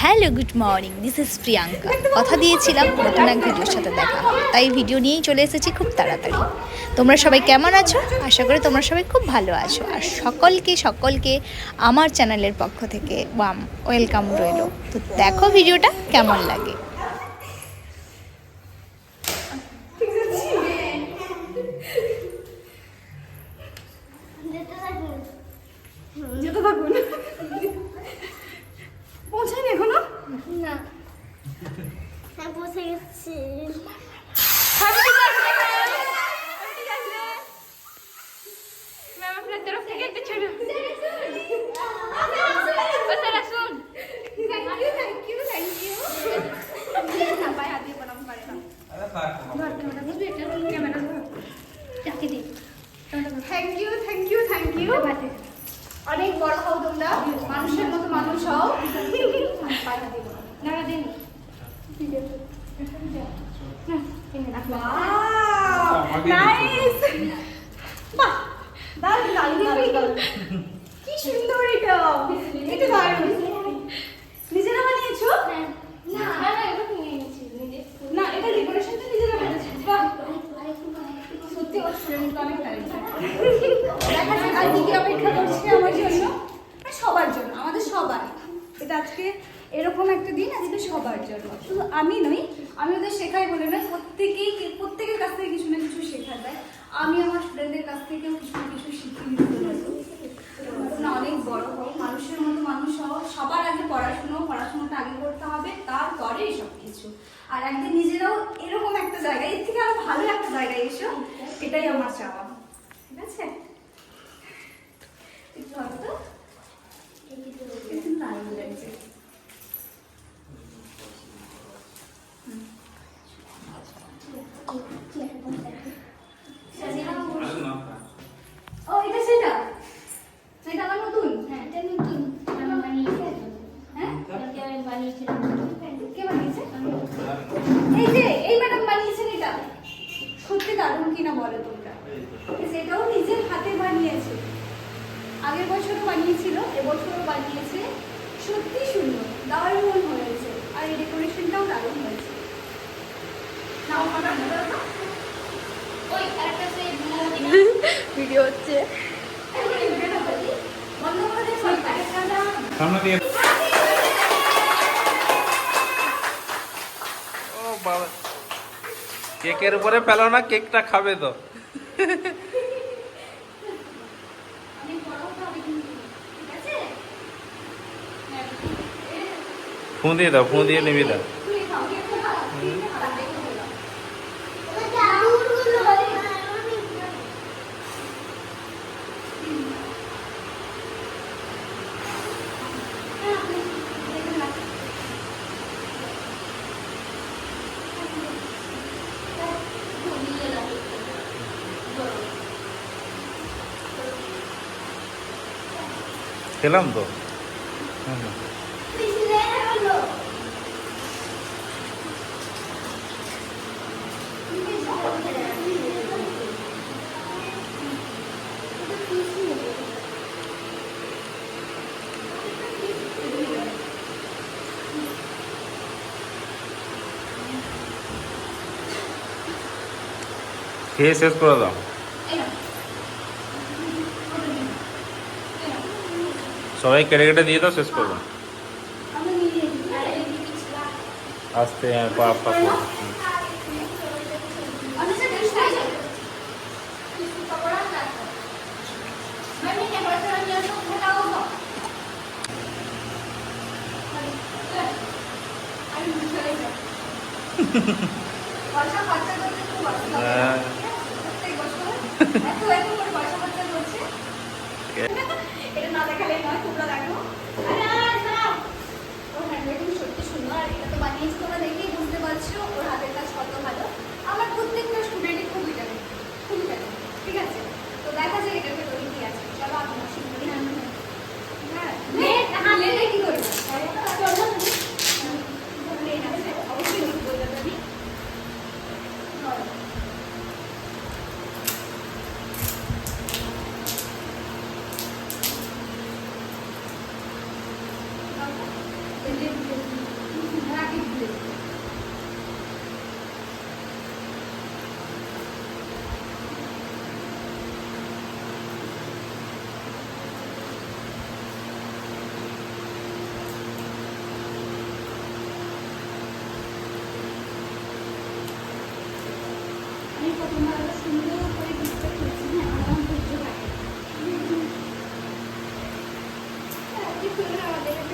Hello good morning this is Priyanka কথা দিয়েছিলাম নতুন এক ভিডিওর সাথে দেখা। তাই ভিডিও নিয়েই চলে এসেছি খুব তাড়াতাড়ি। তোমরা সবাই কেমন আছো? আশা করি তোমরা সবাই খুব ভালো আছো। আর সকলকে সকলকে আমার চ্যানেলের পক্ষ থেকে ওয়াম ওয়েলকাম রইল। তো দেখো ভিডিওটা কেমন লাগে যেতে থাকুন পৌঁছায়নি এখনও না হ্যাঁ বসে গেছি আমি ঠিক আছে আমি ঠিক আছে ম্যাম আপনার তরফ থেকে একটা ছোট ও স্যার আসুন thank you thank you thank you না পায়ে হাত দিয়ে প্রণাম করে না ধর ক্যামেরা বুঝবি এটা ক্যামেরা ধর চাকি দি thank you thank you thank you অনেক বড় হও তোমরা মানুষের মতো মানুষ হও। দিয়ে দিন। কি সুন্দর এটা। এটা দারুণ। নিজেরা বানিয়েছো না এটা ডেকোরেশনটা নিজেরা বানিয়েছো বাহ সবার জন্য, আমাদের সবার। এটা আজকে এরকম একটা দিন, আজকে সবার জন্য। শুধু আমি নই, আমি ওদের শেখাই বলে নয় প্রত্যেকেই প্রত্যেকের কাছ থেকে কিছু না কিছু শেখা যায়। আমি আমার স্টুডেন্টদের কাছ থেকেও কিছু না কিছু দিতে পারব অনেক বড় হও মানুষের মতো মানুষ হও সবার আগে পড়াশুনো, পড়াশোনাটা আগে করতে হবে তারপরে সব কিছু আর একদিন নিজেরাও এরকম একটা জায়গায়, এর থেকে আরও ভালো একটা জায়গায় এসো এটাই আমার চাওয়া। ঠিক আছে একটু হবে তো একটু দারুণ লাগছে ও এটা সেটা সেটা আমার নতুন হ্যাঁ এটা নতুন আমি বানিয়েছি হ্যাঁ কালকে আমি বানিয়েছিলাম কে বানিয়েছে এই যে এই ম্যাডাম বানিয়েছেন এটা সত্যি দারুণ কিনা বলে তোমরা সেটাও নিজের হাতে বানিয়েছে আগের বছরও বানিয়েছিল এবছরও বানিয়েছে। সত্যি সুন্দর দারুণ হয়েছে। আর এই ডেকোরেশনটাও দারুণ হয়েছে। নাও আমার ওই আরেকটা সেই ভিডিও হচ্ছে। সামনে দিয়ে ও বাবা। কেকের উপরে ফেলো না কেকটা খাবে তো অনেক বড় হবে কিন্তু ঠিক আছে ফোন দিয়ে দাও ফোন দিয়ে নিবি দাও তুই খাও কেকটা খাও কেকটা খাও দেখে বলো খেলাম তো হুম, খেয়ে শেষ করে দাও সবাই কেটে কেটে দিয়ে দাও শেষ করবো আস্তে পা পা পা। ঠিক আছে তো দেখা যায় এটার ভেতরে কি আছে। চলো আমি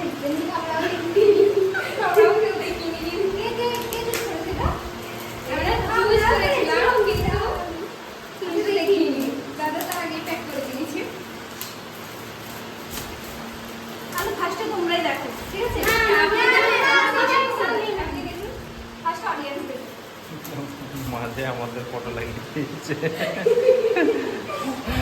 মাঝে আমাদের ফটো লাগিয়ে দিয়েছে।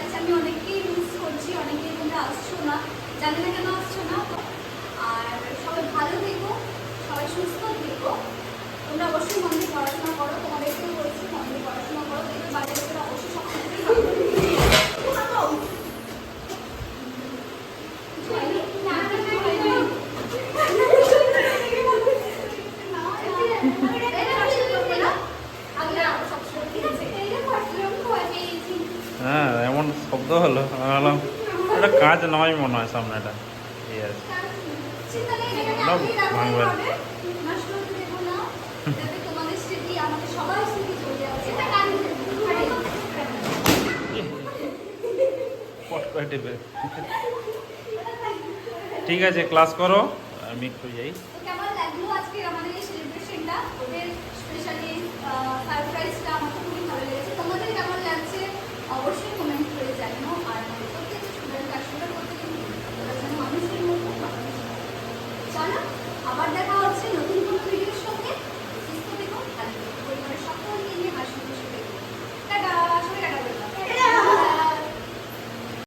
লাগছে আমি অনেককেই মিস করছি, অনেকেই তোমরা আসছো না। জানি না কেন আসছো না। আর সবাই ভালো থেকো, সবাই সুস্থ থেকো। তোমরা অবশ্যই মন দিয়ে পড়াশোনা করো। তোমাদেরকেও বলছি, মন দিয়ে পড়াশোনা করো। কিন্তু তোরা অবশ্যই সব কিছুতেই ভালো করবে। থাকো। কিছু হয়নি? না, কিছু হয়নি। হ্যাঁ এমন শব্দ হলো ভাবলাম এটা কাজ নয় মনে হয় সামনেটা এই আর কি। পট করে টিপে ঠিক আছে ক্লাস করো। আমি একটু যাই। কেমন লাগল আজকে আমাদের এই সেলিব্রেশনটা ওদের স্পেশালি সারপ্রাইজটা আমার